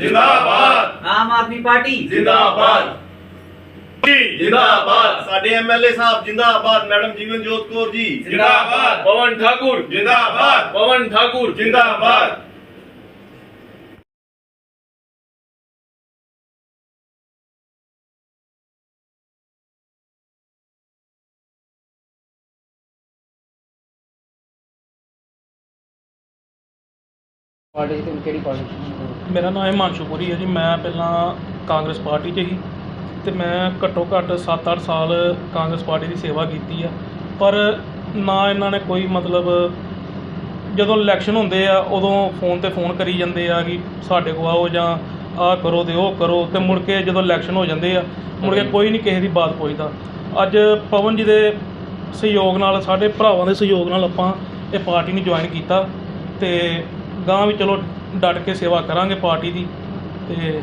ਜਿੰਦਾਬਾਦ। ਆਮ ਆਦਮੀ ਪਾਰਟੀ। ਜਿੰਦਾਬਾਦ। ਜਿੰਦਾਬਾਦ। ਸਾਡੇ ਐਮਐਲਏ ਸਾਹਿਬ ਜਿੰਦਾਬਾਦ ਮੈਡਮ ਜੀਵਨਜੋਤ ਕੌਰ ਜੀ। ਜਿੰਦਾਬਾਦ। ਪਵਨ ਠਾਕੁਰ। ਜਿੰਦਾਬਾਦ। ਪਵਨ ਠਾਕੁਰ। ਜਿੰਦਾਬਾਦ। ਪਾਰਟੀ ਚ ਕਿਹੜੀ ਪਾਰਟੀ ਮੇਰਾ ਨਾਮ ਹਿਮਾਂਸ਼ੂ ਪੁਰੀ ਹੈ ਜੀ। ਮੈਂ ਪਹਿਲਾਂ ਕਾਂਗਰਸ ਪਾਰਟੀ 'ਚ ਸੀ ਤੇ ਮੈਂ ਘੱਟੋ ਘੱਟ 7-8 ਸਾਲ ਕਾਂਗਰਸ ਪਾਰਟੀ ਦੀ ਸੇਵਾ ਕੀਤੀ ਆ। ਪਰ ਨਾ ਇਹਨਾਂ ਨੇ ਕੋਈ ਮਤਲਬ ਜਦੋਂ ਇਲੈਕਸ਼ਨ ਹੁੰਦੇ ਆ ਉਦੋਂ ਫੋਨ ਤੇ ਫੋਨ ਕਰੀ ਜਾਂਦੇ ਆ ਕਿ ਸਾਡੇ ਕੋਲ ਆਓ ਜਾਂ ਆਹ ਕਰੋ ਤੇ ਉਹ ਕਰੋ। ਤੇ ਮੁੜ ਕੇ ਜਦੋਂ ਇਲੈਕਸ਼ਨ ਹੋ ਜਾਂਦੇ ਆ ਮੁੜ ਕੇ ਕੋਈ ਨਹੀਂ ਕਿਸੇ ਦੀ ਬਾਤ ਪੁੱਛਦਾ। ਅੱਜ ਪਵਨ ਜੀ ਦੇ ਸਹਿਯੋਗ ਨਾਲ ਸਾਡੇ ਭਰਾਵਾਂ ਦੇ ਸਹਿਯੋਗ ਨਾਲ ਆਪਾਂ ਇਹ ਪਾਰਟੀ ਨੂੰ ਜੁਆਇਨ ਕੀਤਾ ਤੇ ਗਾਂ ਵੀ ਚਲੋ ਡਟ ਕੇ ਸੇਵਾ ਕਰਾਂਗੇ ਪਾਰਟੀ ਦੀ ਤੇ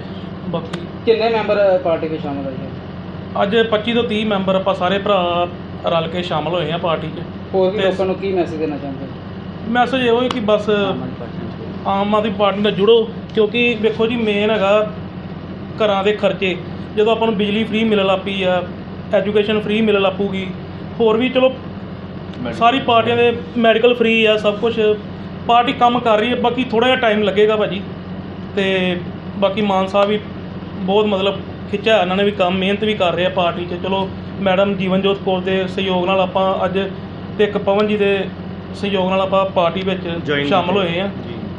ਬਾਕੀ ਕਿੰਨੇ ਮੈਂਬਰ ਪਾਰਟੀ ਵਿੱਚ ਸ਼ਾਮਲ ਹੋਏ? ਹੈ ਅੱਜ 25 ਤੋਂ 30 ਮੈਂਬਰ ਆਪਾਂ ਸਾਰੇ ਭਰਾ ਰਲ ਕੇ ਸ਼ਾਮਲ ਹੋਏ ਆ ਪਾਰਟੀ 'ਚ। ਹੋਰ ਵੀ ਤੇ- ਲੋਕਾਂ ਨੂੰ ਕੀ ਮੈਸੇਜ ਦੇਣਾ ਚਾਹੁੰਦੇ? ਹੋ ਮੈਸੇਜ ਇਹੋ ਹੈ ਕਿ ਬਸ ਆਮ ਆਦਮੀ ਪਾਰਟੀ ਨਾਲ ਜੁੜੋ ਕਿਉਂਕਿ ਵੇਖੋ ਜੀ ਮੇਨ ਹੈਗਾ ਘਰਾਂ ਦੇ ਖਰਚੇ। ਜਦੋਂ ਆਪਾਂ ਨੂੰ ਬਿਜਲੀ ਫ੍ਰੀ ਮਿਲਣ ਲੱਗ ਪਈ ਆ ਐਜੂਕੇਸ਼ਨ ਫ੍ਰੀ ਮਿਲਣ ਲੱਗ ਪਊਗੀ ਹੋਰ ਵੀ ਚਲੋ ਸਾਰੀ ਪਾਰਟੀਆਂ ਦੇ ਮੈਡੀਕਲ ਫ੍ਰੀ ਆ ਸਭ ਕੁਝ ਪਾਰਟੀ ਕੰਮ ਕਰ ਰਹੀ ਹੈ ਬਾਕੀ ਥੋੜਾ ਜਿਹਾ ਟਾਈਮ ਲੱਗੇਗਾ ਭਾਜੀ ਤੇ ਬਾਕੀ ਮਾਨ ਸਾਹਿਬ ਵੀ ਬਹੁਤ ਮਤਲਬ ਖਿੱਚਿਆ ਇਹਨਾਂ ਨੇ ਵੀ ਕੰਮ ਮਿਹਨਤ ਵੀ ਕਰ ਰਹੇ ਆ ਪਾਰਟੀ 'ਚ ਚਲੋ ਮੈਡਮ ਜੀਵਨਜੋਤ ਕੌਰ ਦੇ ਸਹਿਯੋਗ ਨਾਲ ਆਪਾਂ ਅੱਜ ਤੇ ਇੱਕ ਪਵਨ ਜੀ ਦੇ ਸਹਿਯੋਗ ਨਾਲ ਆਪਾਂ ਪਾਰਟੀ ਵਿੱਚ ਸ਼ਾਮਲ। ਹੋਏ ਆ।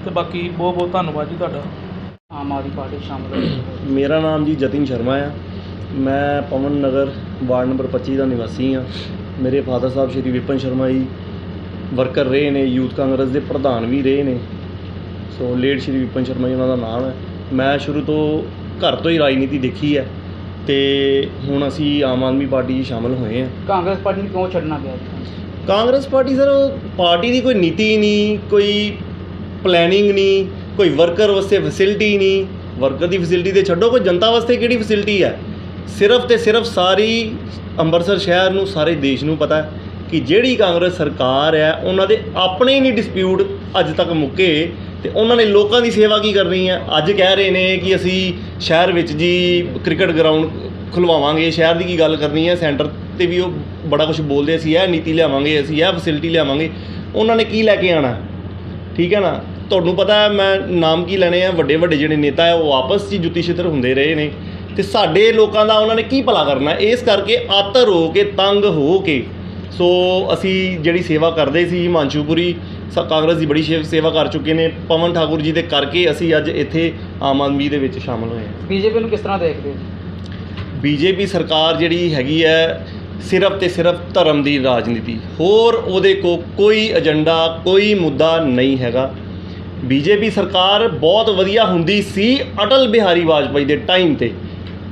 ਤੇ ਬਾਕੀ ਬਹੁਤ ਬਹੁਤ ਧੰਨਵਾਦ ਜੀ ਤੁਹਾਡਾ ਆਮ ਆਦਮੀ ਪਾਰਟੀ ਸ਼ਾਮਲ ਹੋਏ ਹੋ। ਮੇਰਾ ਨਾਮ ਜੀ ਜਤਿਨ ਸ਼ਰਮਾ ਆ ਮੈਂ ਪਵਨ ਨਗਰ ਵਾਰਡ ਨੰਬਰ 25 ਦਾ ਨਿਵਾਸੀ ਆ ਮੇਰੇ ਫਾਦਰ ਸਾਹਿਬ ਸ਼੍ਰੀ ਵਿਪਨ ਸ਼ਰਮਾ ਜੀ ਵਰਕਰ ਰਹੇ ਨੇ ਯੂਥ ਕਾਂਗਰਸ ਦੇ ਪ੍ਰਧਾਨ ਵੀ ਰਹੇ ਨੇ। ਸੋ ਲੇਟ ਸ਼੍ਰੀ ਵਿਪਨ ਸ਼ਰਮਾ ਜੀ ਉਹਨਾਂ ਦਾ ਨਾਮ ਹੈ। ਮੈਂ ਸ਼ੁਰੂ ਤੋਂ ਘਰ ਤੋਂ ਹੀ ਰਾਜਨੀਤੀ ਦੇਖੀ ਹੈ ਤੇ ਹੁਣ ਅਸੀਂ ਆਮ ਆਦਮੀ ਪਾਰਟੀ 'ਚ ਸ਼ਾਮਲ ਹੋਏ ਹਾਂ। ਕਾਂਗਰਸ ਪਾਰਟੀ ਨੂੰ ਕਿਉਂ ਛੱਡਣਾ ਪਿਆ ਕਾਂਗਰਸ ਪਾਰਟੀ ਸਰ ਪਾਰਟੀ ਦੀ ਕੋਈ ਨੀਤੀ ਨਹੀਂ ਕੋਈ ਪਲੈਨਿੰਗ ਨਹੀਂ ਕੋਈ ਵਰਕਰ ਵਾਸਤੇ ਫੈਸਿਲਿਟੀ ਨਹੀਂ। ਵਰਕਰ ਦੀ ਫੈਸਿਲਿਟੀ ਤੇ ਛੱਡੋ ਕੋਈ ਜਨਤਾ ਵਾਸਤੇ ਕਿਹੜੀ ਫੈਸਿਲਿਟੀ ਹੈ? ਸਿਰਫ ਤੇ ਸਿਰਫ ਸਾਰੀ ਅੰਮ੍ਰਿਤਸਰ ਸ਼ਹਿਰ ਨੂੰ ਸਾਰੇ ਦੇਸ਼ ਨੂੰ ਪਤਾ ਹੈ। ਕਿ ਜਿਹੜੀ ਕਾਂਗਰਸ ਸਰਕਾਰ ਹੈ, ਉਹਨਾਂ ਦੇ ਆਪਣੇ ਹੀ ਨਹੀਂ ਡਿਸਪਿਊਟ ਅੱਜ ਤੱਕ ਮੁੱਕੇ ਤੇ ਉਹਨਾਂ ਨੇ ਲੋਕਾਂ ਦੀ ਸੇਵਾ ਕੀ ਕਰਨੀ ਹੈ? ਅੱਜ ਕਹਿ ਰਹੇ ਨੇ ਕਿ ਅਸੀਂ ਸ਼ਹਿਰ ਵਿੱਚ ਜੀ ਕ੍ਰਿਕਟ ਗਰਾਊਂਡ ਖੁਲਵਾਵਾਂਗੇ, ਸ਼ਹਿਰ ਦੀ ਕੀ ਗੱਲ ਕਰਨੀ ਹੈ? ਸੈਂਟਰ ਤੇ ਵੀ ਉਹ ਬੜਾ ਕੁਝ ਬੋਲਦੇ ਅਸੀਂ ਇਹ ਨੀਤੀ ਲਿਆਵਾਂਗੇ, ਅਸੀਂ ਇਹ ਫੈਸਿਲਿਟੀ ਲਿਆਵਾਂਗੇ। ਉਹਨਾਂ ਨੇ ਕੀ ਲੈ ਕੇ ਆਣਾ? ਠੀਕ ਹੈ ਨਾ? ਤੁਹਾਨੂੰ ਪਤਾ ਮੈਂ ਨਾਮ ਕੀ ਲੈਣੇ ਆ? ਵੱਡੇ ਵੱਡੇ ਜਿਹੜੇ ਨੇਤਾ ਹੈ, ਉਹ ਆਪਸ 'ਚ ਹੀ ਜੁੱਤੀ ਛਿੱਤਰ ਹੁੰਦੇ ਰਹੇ ਨੇ। ਤੇ ਸਾਡੇ ਲੋਕਾਂ ਦਾ ਉਹਨਾਂ ਨੇ ਕੀ ਭਲਾ ਕਰਨਾ? ਇਸ ਕਰਕੇ ਆਤਰ ਹੋ ਕੇ, ਤੰਗ ਹੋ ਕੇ ਸੋ ਅਸੀਂ ਜਿਹੜੀ ਸੇਵਾ ਕਰਦੇ ਸੀ ਹਿਮਾਂਸ਼ੂਪੁਰੀ ਸ ਕਾਂਗਰਸ ਦੀ ਬੜੀ ਸ਼ੇ- ਸੇਵਾ ਕਰ ਚੁੱਕੇ ਨੇ ਪਵਨ ਠਾਕੁਰ ਜੀ ਦੇ ਕਰਕੇ ਅਸੀਂ ਅੱਜ ਇੱਥੇ ਆਮ ਆਦਮੀ ਦੇ ਵਿੱਚ ਸ਼ਾਮਲ ਹੋਏ ਹਾਂ। ਬੀਜੇਪੀ ਨੂੰ ਕਿਸ ਤਰ੍ਹਾਂ ਦੇਖਦੇ ਹੋ ਬੀਜੇਪੀ ਸਰਕਾਰ ਜਿਹੜੀ ਹੈਗੀ ਹੈ ਸਿਰਫ ਤੇ ਸਿਰਫ ਧਰਮ ਦੀ ਰਾਜਨੀਤੀ ਹੋਰ ਉਹਦੇ ਕੋ ਕੋਈ ਏਜੰਡਾ ਕੋਈ ਮੁੱਦਾ ਨਹੀਂ ਹੈਗਾ। ਬੀਜੇਪੀ ਸਰਕਾਰ ਬਹੁਤ ਵਧੀਆ ਹੁੰਦੀ ਸੀ ਅਟਲ ਬਿਹਾਰੀ ਵਾਜਪਾਈ ਦੇ ਟਾਈਮ ਤੇ।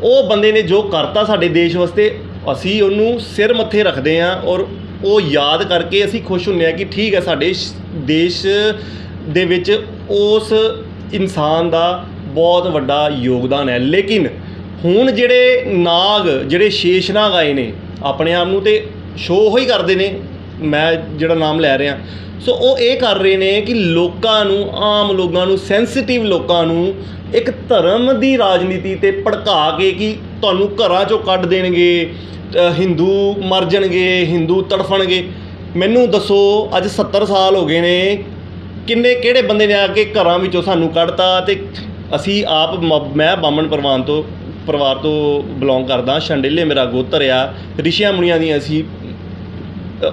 ਉਹ ਬੰਦੇ ਨੇ ਜੋ ਕਰਤਾ ਸਾਡੇ ਦੇਸ਼ ਵਾਸਤੇ ਅਸੀਂ ਉਹਨੂੰ ਸਿਰ ਮੱਥੇ ਰੱਖਦੇ ਹਾਂ ਔਰ ਉਹ ਯਾਦ ਕਰਕੇ ਅਸੀਂ ਖੁਸ਼ ਹੁੰਦੇ ਹਾਂ ਕਿ ਠੀਕ ਹੈ ਸਾਡੇ ਦੇਸ਼ ਦੇ ਵਿੱਚ ਉਸ ਇਨਸਾਨ ਦਾ ਬਹੁਤ ਵੱਡਾ ਯੋਗਦਾਨ ਹੈ। ਲੇਕਿਨ ਹੁਣ ਜਿਹੜੇ ਨਾਗ, ਜਿਹੜੇ ਸ਼ੇਸ਼ਨਾਗ ਆਏ ਨੇ, ਆਪਣੇ ਆਪ ਨੂੰ ਤੇ ਸ਼ੋਅ ਹੀ ਕਰਦੇ ਨੇ, ਮੈਂ ਜਿਹੜਾ ਨਾਮ ਲੈ ਰਿਹਾ। ਸੋ ਉਹ ਇਹ ਕਰ ਰਹੇ ਨੇ ਕਿ ਲੋਕਾਂ ਨੂੰ, ਆਮ ਲੋਕਾਂ ਨੂੰ ਸੈਂਸਿਟਿਵ ਲੋਕਾਂ ਨੂੰ ਇੱਕ ਧਰਮ ਦੀ ਰਾਜਨੀਤੀ ਤੇ ਭੜਕਾ ਕੇ ਕਿ ਤੁਹਾਨੂੰ ਘਰਾਂ ਚੋਂ ਕੱਢ ਦੇਣਗੇ ਹਿੰਦੂ ਮਰ ਜਾਣਗੇ, ਹਿੰਦੂ ਤੜਫਣਗੇ। ਮੈਨੂੰ ਦੱਸੋ, ਅੱਜ 70 ਸਾਲ ਹੋ ਗਏ ਨੇ। ਕਿੰਨੇ, ਕਿਹੜੇ ਬੰਦੇ ਨੇ ਆ ਕੇ ਘਰਾਂ ਵਿੱਚੋਂ ਸਾਨੂੰ ਕੱਢਤਾ ਤੇ ਅਸੀਂ ਆਪ ਮੈਂ ਬਾਮਣ ਪਰਵਾਨ ਤੋਂ, ਪਰਿਵਾਰ ਤੋਂ ਬਿਲੋਂਗ ਕਰਦਾ। ਛੰਡੇਲੇ ਮੇਰਾ ਗੋਤਰ ਆ। ਰਿਸ਼ੀਆਂ ਮੁਨੀਆਂ ਦੀਆਂ ਅਸੀਂ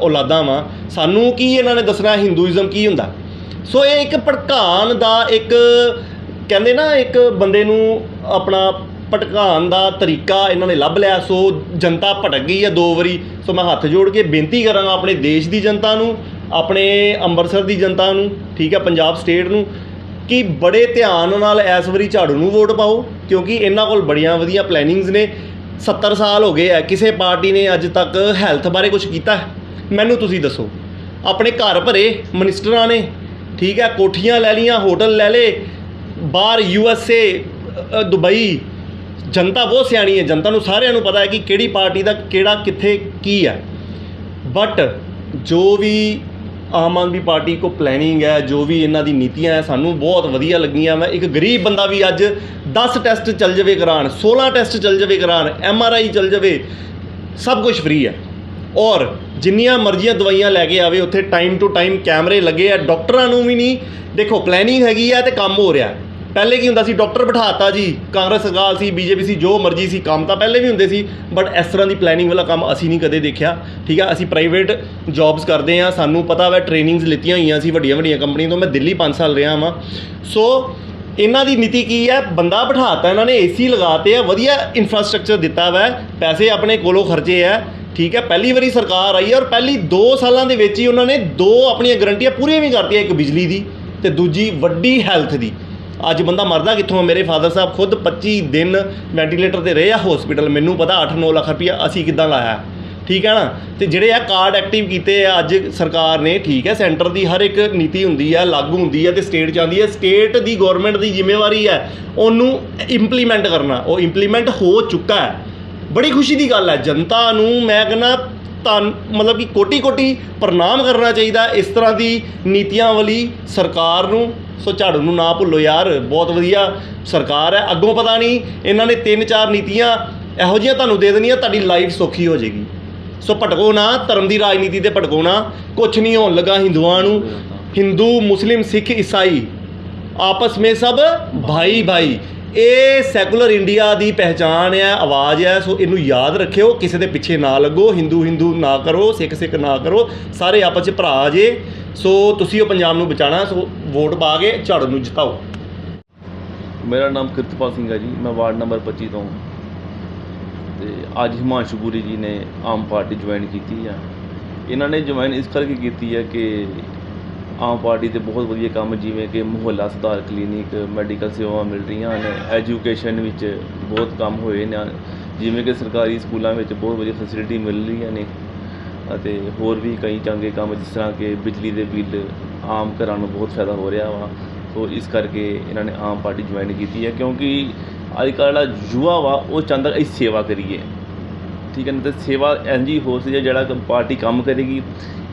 ਔਲਾਦਾਂ ਵਾਂ। ਸਾਨੂੰ ਕੀ ਇਹਨਾਂ ਨੇ ਦੱਸਣਾ? ਹਿੰਦੂਇਜ਼ਮ ਕੀ ਹੁੰਦਾ? ਸੋ ਇਹ ਇੱਕ ਭੜਕਾਉਣ ਦਾ ਇੱਕ, ਕਹਿੰਦੇ ਨਾ ਇੱਕ ਬੰਦੇ ਨੂੰ ਆਪਣਾ ਭਟਕਾਉਣ ਦਾ ਤਰੀਕਾ ਇਹਨਾਂ ਨੇ ਲੱਭ ਲਿਆ, ਸੋ ਜਨਤਾ ਭਟਕ ਗਈ ਹੈ ਦੋ ਵਾਰੀ। ਸੋ ਮੈਂ ਹੱਥ ਜੋੜ ਕੇ ਬੇਨਤੀ ਕਰਾਂਗਾ ਆਪਣੇ ਦੇਸ਼ ਦੀ ਜਨਤਾ ਨੂੰ, ਆਪਣੇ ਅੰਮ੍ਰਿਤਸਰ ਦੀ ਜਨਤਾ ਨੂੰ, ਠੀਕ ਹੈ, ਪੰਜਾਬ ਸਟੇਟ ਨੂੰ, ਕਿ ਬੜੇ ਧਿਆਨ ਨਾਲ ਇਸ ਵਾਰੀ ਝਾੜੂ ਨੂੰ ਵੋਟ ਪਾਓ, ਕਿਉਂਕਿ ਇਹਨਾਂ ਕੋਲ ਬੜੀਆਂ ਵਧੀਆ ਪਲੈਨਿੰਗਸ ਨੇ। 70 ਸਾਲ ਹੋ ਗਏ ਆ ਕਿਸੇ ਪਾਰਟੀ ਨੇ ਅੱਜ ਤੱਕ ਹੈਲਥ ਬਾਰੇ ਕੁਝ ਕੀਤਾ ਮੈਨੂੰ ਤੁਸੀਂ ਦੱਸੋ। ਆਪਣੇ ਘਰ ਭਰੇ ਮਿਨਿਸਟਰਾਂ ਨੇ, ਠੀਕ ਹੈ, ਕੋਠੀਆਂ ਲੈ ਲੀਆਂ ਹੋਟਲ ਲੈ ਲੇ ਬਾਹਰ ਯੂ ਐਸ ਏ ਦੁਬਈ ਜਨਤਾ ਬਹੁਤ ਸਿਆਣੀ ਹੈ, ਜਨਤਾ ਨੂੰ ਸਾਰਿਆਂ ਨੂੰ ਪਤਾ ਹੈ ਕਿ ਕਿਹੜੀ ਪਾਰਟੀ ਦਾ ਕਿਹੜਾ ਕਿੱਥੇ ਕੀ ਹੈ। ਬਟ ਜੋ ਵੀ ਆਮ ਆਦਮੀ ਪਾਰਟੀ ਕੋ ਪਲੈਨਿੰਗ ਹੈ, ਜੋ ਵੀ ਇਹਨਾਂ ਦੀ ਨੀਤੀਆਂ ਹੈ, ਸਾਨੂੰ ਬਹੁਤ ਵਧੀਆ ਲੱਗੀਆਂ ਮੈਂ ਇੱਕ ਗਰੀਬ ਬੰਦਾ ਵੀ ਅੱਜ 10 ਟੈਸਟ ਚੱਲ ਜਾਵੇ ਕਰਾਉਣ 16 ਟੈਸਟ ਚੱਲ ਜਾਵੇ ਕਰਾਉਣ ਐਮ ਆਰ ਆਈ ਚੱਲ ਜਾਵੇ, ਸਭ ਕੁਝ ਫ੍ਰੀ ਹੈ। ਔਰ ਜਿੰਨੀਆਂ ਮਰਜ਼ੀਆਂ ਦਵਾਈਆਂ ਲੈ ਕੇ ਆਵੇ, ਉੱਥੇ ਟਾਈਮ ਟੂ ਟਾਈਮ ਕੈਮਰੇ ਲੱਗੇ ਆ। ਡਾਕਟਰਾਂ ਨੂੰ ਵੀ ਨਹੀਂ। ਦੇਖੋ ਪਲੈਨਿੰਗ ਹੈਗੀ ਆ ਤੇ ਕੰਮ ਹੋ ਰਿਹਾ। ਪਹਿਲੇ ਕੀ ਹੁੰਦਾ ਸੀ? ਡਾਕਟਰ ਬਿਠਾਤਾ ਜੀ, ਕਾਂਗਰਸ ਸਰਕਾਰ ਸੀ, ਬੀਜੇਪੀ ਸੀ, ਜੋ ਮਰਜ਼ੀ ਸੀ, ਕੰਮ ਤਾਂ ਪਹਿਲੇ ਵੀ ਹੁੰਦੇ ਸੀ ਬਟ ਇਸ ਤਰ੍ਹਾਂ ਦੀ ਪਲੈਨਿੰਗ ਵਾਲਾ ਕੰਮ ਅਸੀਂ ਨਹੀਂ ਕਦੇ ਦੇਖਿਆ, ਠੀਕ ਹੈ ਅਸੀਂ ਪ੍ਰਾਈਵੇਟ ਜੌਬਸ ਕਰਦੇ ਆ ਸਾਨੂੰ ਪਤਾ ਵਾ ਟ੍ਰੇਨਿੰਗਸ ਲਿੱਤੀਆਂ ਹੋਈਆਂ ਸੀ ਵੱਡੀਆਂ ਵੱਡੀਆਂ ਕੰਪਨੀਆਂ ਤੋਂ, ਮੈਂ ਦਿੱਲੀ 5 ਸਾਲ ਰਿਹਾ ਵਾਂ। ਸੋ ਇਹਨਾਂ ਦੀ ਨੀਤੀ ਕੀ ਹੈ? ਬੰਦਾ ਬਿਠਾਤਾ, ਇਹਨਾਂ ਨੇ ਏਸੀ ਲਗਾਤੇ ਆ, ਵਧੀਆ ਇਨਫਰਾਸਟ੍ਰਕਚਰ ਦਿੱਤਾ ਵਾ, ਪੈਸੇ ਆਪਣੇ ਕੋਲੋਂ ਖਰਚੇ ਆ, ਠੀਕ ਹੈ ਪਹਿਲੀ ਵਾਰੀ ਸਰਕਾਰ ਆਈ ਹੈ ਔਰ ਪਹਿਲੀ 2 ਸਾਲਾਂ ਦੇ ਵਿੱਚ ਹੀ ਉਹਨਾਂ ਨੇ ਦੋ ਆਪਣੀਆਂ ਗਰੰਟੀਆਂ ਪੂਰੀਆਂ ਵੀ ਕਰਤੀਆਂ, ਇੱਕ ਬਿਜਲੀ ਦੀ ਤੇ ਦੂਜੀ ਵੱਡੀ ਹੈਲਥ ਦੀ। ਅੱਜ ਬੰਦਾ ਮਰਦਾ ਕਿੱਥੋਂ ਆ? ਮੇਰੇ ਫਾਦਰ ਸਾਹਿਬ ਖੁਦ 25 ਦਿਨ ਵੈਂਟੀਲੇਟਰ ਤੇ ਰਹੇ ਆ ਹਸਪੀਟਲ ਮੈਨੂੰ ਪਤਾ 8-9 ਲੱਖ ਰੁਪਇਆ ਅਸੀਂ ਕਿੱਦਾਂ ਲਾਇਆ। ਠੀਕ ਹੈ ਨਾ? ਤੇ ਜਿਹੜੇ ਆ ਕਾਰਡ ਐਕਟਿਵ ਕੀਤੇ ਆ ਅੱਜ ਸਰਕਾਰ ਨੇ, ਠੀਕ ਹੈ ਸੈਂਟਰ ਦੀ ਹਰ ਇੱਕ ਨੀਤੀ ਹੁੰਦੀ ਹੈ ਲਾਗੂ ਹੁੰਦੀ ਹੈ ਤੇ ਸਟੇਟ ਚ ਆਉਂਦੀ ਹੈ ਸਟੇਟ ਦੀ ਗਵਰਨਮੈਂਟ ਦੀ ਜ਼ਿੰਮੇਵਾਰੀ ਹੈ ਉਹਨੂੰ ਇੰਪਲੀਮੈਂਟ ਕਰਨਾ। ਉਹ ਇੰਪਲੀਮੈਂਟ ਹੋ ਚੁੱਕਾ ਹੈ। ਬੜੀ ਖੁਸ਼ੀ ਦੀ ਗੱਲ ਹੈ। ਜਨਤਾ ਨੂੰ ਮੈਂ ਕਹਿੰਦਾ ਤਾਂ ਮਤਲਬ ਕਿ ਕੋਟੀ ਕੋਟੀ ਪ੍ਰਣਾਮ ਕਰਨਾ ਚਾਹੀਦਾ ਇਸ ਤਰ੍ਹਾਂ ਦੀ ਨੀਤੀਆਂ ਵਾਲੀ ਸਰਕਾਰ ਨੂੰ। ਸੋ ਝਾੜੂ ਨੂੰ ਨਾ ਭੁੱਲੋ ਯਾਰ, ਬਹੁਤ ਵਧੀਆ ਸਰਕਾਰ ਹੈ। ਅੱਗੋਂ ਪਤਾ ਨਹੀਂ, ਇਹਨਾਂ ਨੇ ਤਿੰਨ ਚਾਰ ਨੀਤੀਆਂ ਇਹੋ ਜਿਹੀਆਂ ਤੁਹਾਨੂੰ ਦੇ ਦੇਣੀਆਂ, ਤੁਹਾਡੀ ਲਾਈਫ ਸੌਖੀ ਹੋ ਜਾਏਗੀ। ਸੋ ਭਟਕੋ ਨਾ, ਧਰਮ ਦੀ ਰਾਜਨੀਤੀ ਤੇ ਭਟਕੋ ਨਾ, ਕੁਛ ਨਹੀਂ ਹੋਣ ਲੱਗਾ ਹਿੰਦੂਆਂ ਨੂੰ। ਹਿੰਦੂ, ਮੁਸਲਿਮ, ਸਿੱਖ, ਈਸਾਈ, ਆਪਸ ਵਿੱਚ ਸਭ ਭਾਈ ਭਾਈ ਇਹ ਸੈਕੂਲਰ ਇੰਡੀਆ ਦੀ ਪਹਿਚਾਣ ਹੈ, ਆਵਾਜ਼ ਹੈ, ਸੋ ਇਹਨੂੰ ਯਾਦ ਰੱਖਿਓ, ਕਿਸੇ ਦੇ ਪਿੱਛੇ ਨਾ ਲੱਗੋ, ਹਿੰਦੂ ਹਿੰਦੂ ਨਾ ਕਰੋ, ਸਿੱਖ ਸਿੱਖ ਨਾ ਕਰੋ, ਸਾਰੇ ਆਪਸ ਵਿੱਚ ਭਰਾ ਜੇ। ਸੋ ਤੁਸੀਂ ਉਹ ਪੰਜਾਬ ਨੂੰ ਬਚਾਣਾ ਸੋ ਵੋਟ ਪਾ ਕੇ ਝਾੜੂ ਨੂੰ ਜਿਤਾਓ। ਮੇਰਾ ਨਾਮ ਕਿਰਤਪਾਲ ਸਿੰਘ ਹੈ ਜੀ, ਮੈਂ ਵਾਰਡ ਨੰਬਰ 25 ਤੋਂ ਤੇ ਅੱਜ ਹਿਮਾਂਸ਼ੂ ਪੁਰੀ ਜੀ ਨੇ ਆਮ ਪਾਰਟੀ ਜੁਆਇਨ ਕੀਤੀ ਆ। ਇਹਨਾਂ ਨੇ ਜੁਆਇਨ ਇਸ ਕਰਕੇ ਕੀਤੀ ਹੈ ਕਿ ਆਮ ਪਾਰਟੀ ਦੇ ਬਹੁਤ ਵਧੀਆ ਕੰਮ, ਜਿਵੇਂ ਕਿ ਮੁਹੱਲਾ ਸੁਧਾਰ ਕਲੀਨਿਕ, ਮੈਡੀਕਲ ਸੇਵਾਵਾਂ ਮਿਲ ਰਹੀਆਂ ਨੇ, ਐਜੂਕੇਸ਼ਨ ਵਿੱਚ ਬਹੁਤ ਕੰਮ ਹੋਏ ਨੇ, ਜਿਵੇਂ ਕਿ ਸਰਕਾਰੀ ਸਕੂਲਾਂ ਵਿੱਚ ਬਹੁਤ ਵਧੀਆ ਫੈਸਿਲਿਟੀ ਮਿਲ ਰਹੀਆਂ ਨੇ। ਅਤੇ ਹੋਰ ਵੀ ਕਈ ਚੰਗੇ ਕੰਮ, ਜਿਸ ਤਰ੍ਹਾਂ ਕਿ ਬਿਜਲੀ ਦੇ ਬਿੱਲ ਆਮ ਘਰਾਂ ਨੂੰ ਬਹੁਤ ਫਾਇਦਾ ਹੋ ਰਿਹਾ ਵਾ। ਸੋ ਇਸ ਕਰਕੇ ਇਹਨਾਂ ਨੇ ਆਮ ਪਾਰਟੀ ਜੁਆਇਨ ਕੀਤੀ ਹੈ ਕਿਉਂਕਿ ਅੱਜ ਕੱਲ੍ਹ ਜਿਹੜਾ ਯੁਵਾ ਵਾ, ਉਹ ਚਾਹੁੰਦਾ ਅਸੀਂ ਸੇਵਾ ਕਰੀਏ। ਠੀਕ ਹੈ ਨਾ? ਤੇ ਸੇਵਾ ਇੰਜੀ ਹੋ ਸੀ ਜਿਹੜਾ ਪਾਰਟੀ ਕੰਮ ਕਰੇਗੀ।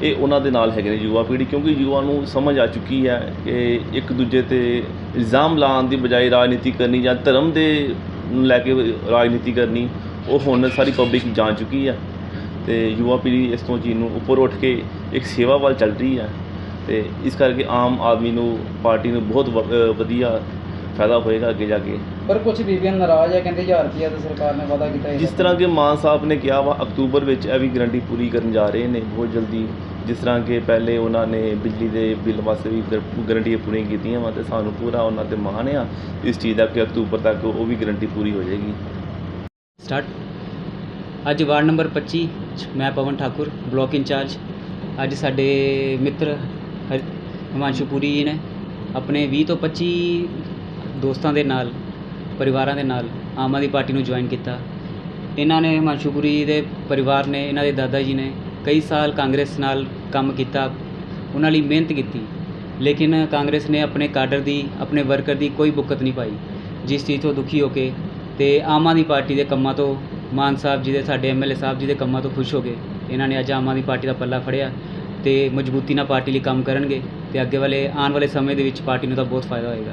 ਇਹ ਉਹਨਾਂ ਦੇ ਨਾਲ ਹੈਗੇ ਨੇ ਯੁਵਾ ਪੀੜ੍ਹੀ ਕਿਉਂਕਿ ਯੁਵਾ ਨੂੰ ਸਮਝ ਆ ਚੁੱਕੀ ਹੈ ਕਿ ਇੱਕ ਦੂਜੇ ਤੇ ਇਲਜ਼ਾਮ ਲਾਉਣ ਦੀ ਬਜਾਏ ਰਾਜਨੀਤੀ ਕਰਨੀ ਜਾਂ ਧਰਮ ਦੇ ਨੂੰ ਲੈ ਕੇ ਰਾਜਨੀਤੀ ਕਰਨੀ, ਉਹ ਹੁਣ ਸਾਰੀ ਪਬਲਿਕ ਜਾਣ ਚੁੱਕੀ ਹੈ। ਤੇ ਯੁਵਾ ਪੀੜ੍ਹੀ ਇਸ ਤੋਂ ਚੀਜ਼ ਨੂੰ ਉੱਪਰ ਉੱਠ ਕੇ ਇੱਕ ਸੇਵਾ ਵੱਲ ਚੱਲ ਰਹੀ ਹੈ। ਤੇ ਇਸ ਕਰਕੇ ਆਮ ਆਦਮੀ ਨੂੰ ਪਾਰਟੀ ਨੂੰ ਬਹੁਤ ਵ- ਵਧੀਆ ਫਾਇਦਾ ਹੋਏਗਾ ਅੱਗੇ ਜਾ ਕੇ। ਪਰ ਕੁਝ ਬੀਬੀਆਂ ਨਾਰਾਜ਼ ਹੈ ਕਹਿੰਦੇ 1000 ਰੁਪਇਆ ਤਾਂ ਸਰਕਾਰ ਨੇ ਵਾਅਦਾ ਕੀਤਾ ਜਿਸ ਤਰ੍ਹਾਂ ਕਿ ਮਾਨ ਸਾਹਿਬ ਨੇ ਕਿਹਾ ਵਾ ਅਕਤੂਬਰ ਵਿੱਚ ਇਹ ਵੀ ਗਰੰਟੀ ਪੂਰੀ ਕਰਨ ਜਾ ਰਹੇ ਨੇ ਬਹੁਤ ਜਲਦੀ। ਜਿਸ ਤਰ੍ਹਾਂ ਕਿ ਪਹਿਲੇ ਉਹਨਾਂ ਨੇ ਬਿਜਲੀ ਦੇ ਬਿੱਲ ਵਾਸਤੇ ਵੀ ਗਰ- ਗਰੰਟੀਆਂ ਪੂਰੀਆਂ ਕੀਤੀਆਂ ਵਾ ਤੇ ਸਾਨੂੰ ਪੂਰਾ ਉਹਨਾਂ ਤੇ ਮਾਣ ਆ ਇਸ ਚੀਜ਼ ਦਾ ਕਿ ਅਕਤੂਬਰ ਤੱਕ ਉਹ ਵੀ ਗਰੰਟੀ ਪੂਰੀ ਹੋ ਜਾਏਗੀ। ਸਟਾਰਟ। ਅੱਜ ਵਾਰਡ ਨੰਬਰ 25 'ਚ ਮੈਂ ਪਵਨ ਠਾਕੁਰ ਬਲਾਕ ਇੰਚਾਰਜ। ਅੱਜ ਸਾਡੇ ਮਿੱਤਰ ਹਿਮਾਂਸ਼ੂ ਪੁਰੀ ਜੀ ਨੇ ਆਪਣੇ ਵੀਹ ਤੋਂ 25 ਦੋਸਤਾਂ ਦੇ ਨਾਲ, ਪਰਿਵਾਰਾਂ ਦੇ ਨਾਲ ਆਮ ਆਦਮੀ ਪਾਰਟੀ ਨੂੰ ਜੁਆਇਨ ਕੀਤਾ। ਇਹਨਾਂ ਨੇ ਹਿਮਾਂਸ਼ੂ ਪੁਰੀ ਜੀ ਦੇ ਪਰਿਵਾਰ ਨੇ, ਇਹਨਾਂ ਦੇ ਦਾਦਾ ਜੀ ਨੇ ਕਈ ਸਾਲ ਕਾਂਗਰਸ ਨਾਲ ਕੰਮ ਕੀਤਾ, ਉਹਨਾਂ ਲਈ ਮਿਹਨਤ ਕੀਤੀ। ਲੇਕਿਨ ਕਾਂਗਰਸ ਨੇ ਆਪਣੇ ਕਾਡਰ ਦੀ, ਆਪਣੇ ਵਰਕਰ ਦੀ ਕੋਈ ਬੁੱਕਤ ਨਹੀਂ ਪਾਈ, ਜਿਸ ਚੀਜ਼ ਤੋਂ ਦੁਖੀ ਹੋ ਕੇ ਤੇ ਆਮ ਆਦਮੀ ਪਾਰਟੀ ਦੇ ਕੰਮਾਂ ਤੋਂ, ਮਾਨ ਸਾਹਿਬ ਜੀ ਦੇ, ਸਾਡੇ ਐਮਐਲਏ ਸਾਹਿਬ ਜੀ ਦੇ ਕੰਮਾਂ ਤੋਂ ਖੁਸ਼ ਹੋ ਗਏ ਇਹਨਾਂ ਨੇ ਅੱਜ ਆਮ ਆਦਮੀ ਪਾਰਟੀ ਦਾ ਪੱਲਾ ਫੜਿਆ। ਤੇ ਮਜ਼ਬੂਤੀ ਨਾਲ ਪਾਰਟੀ ਲਈ ਕੰਮ ਕਰਨਗੇ ਤੇ ਅੱਗੇ ਵਾਲੇ ਆਉਣ ਵਾਲੇ ਸਮੇਂ ਦੇ ਵਿੱਚ ਪਾਰਟੀ ਨੂੰ ਤਾਂ ਬਹੁਤ ਫਾਇਦਾ ਹੋਏਗਾ।